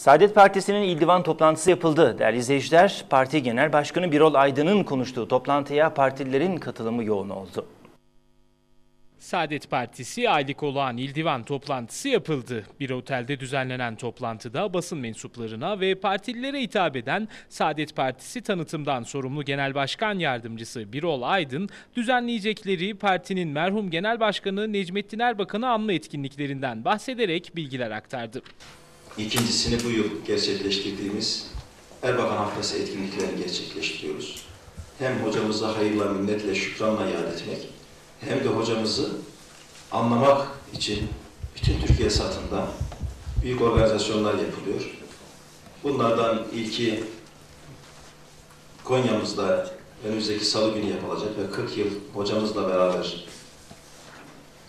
Saadet Partisi'nin il divan toplantısı yapıldı. Değerli izleyiciler, Parti Genel Başkanı Birol Aydın'ın konuştuğu toplantıya partililerin katılımı yoğun oldu. Saadet Partisi aylık olağan il divan toplantısı yapıldı. Bir otelde düzenlenen toplantıda basın mensuplarına ve partililere hitap eden Saadet Partisi tanıtımdan sorumlu Genel Başkan Yardımcısı Birol Aydın, düzenleyecekleri partinin merhum Genel Başkanı Necmettin Erbakan'ı anma etkinliklerinden bahsederek bilgiler aktardı. İkincisini bu yıl gerçekleştirdiğimiz Erbakan Haftası etkinliklerini gerçekleştiriyoruz. Hem hocamıza hayırla, minnetle, şükranla yad etmek, hem de hocamızı anlamak için bütün Türkiye satında büyük organizasyonlar yapılıyor. Bunlardan ilki Konya'mızda önümüzdeki salı günü yapılacak ve 40 yıl hocamızla beraber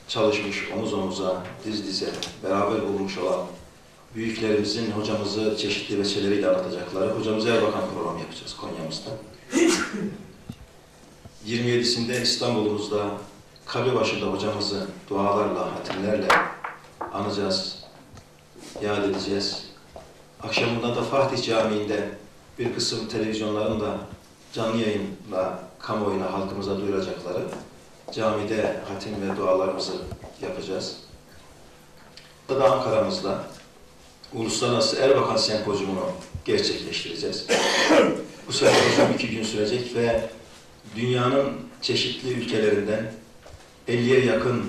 çalışmış, omuz omuza, diz dize, beraber bulmuş olan büyüklerimizin hocamızı çeşitli vesileyle anlatacakları Hocamız Erbakan programı yapacağız Konya'mızda. 27'sinde İstanbul'umuzda kabri başında hocamızı dualarla, hatimlerle anacağız, yad edeceğiz. Akşamında da Fatih Camii'nde bir kısım televizyonların da canlı yayınla kamuoyuna, halkımıza duyuracakları camide hatim ve dualarımızı yapacağız. Da Ankara'mızda Uluslararası Erbakan Sempozyumunu gerçekleştireceğiz. Bu sempozyum iki gün sürecek ve dünyanın çeşitli ülkelerinden 50'ye yakın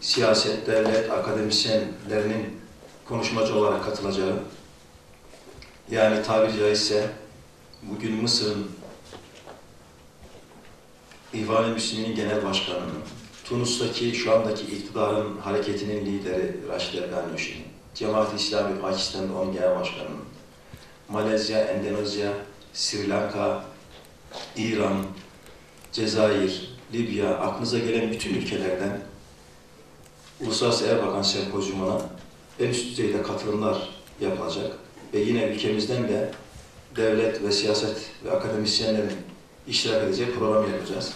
siyaset, devlet, akademisyenlerinin konuşmacı olarak katılacağı, yani tabiri caizse bugün Mısır'ın İhvan-ı Müslümin'in genel başkanının, Tunus'taki şu andaki iktidarın hareketinin lideri Raşid Ergan Nuşi'nin, Cemaat-i İslami Pakistan'da onun genel başkanının, Malezya, Endonezya, Sri Lanka, İran, Cezayir, Libya, aklınıza gelen bütün ülkelerden Uluslararası Erbakan Sempozyumuna en üst düzeyde katılımlar yapılacak ve yine ülkemizden de devlet ve siyaset ve akademisyenlerin iştirak edeceği program yapacağız.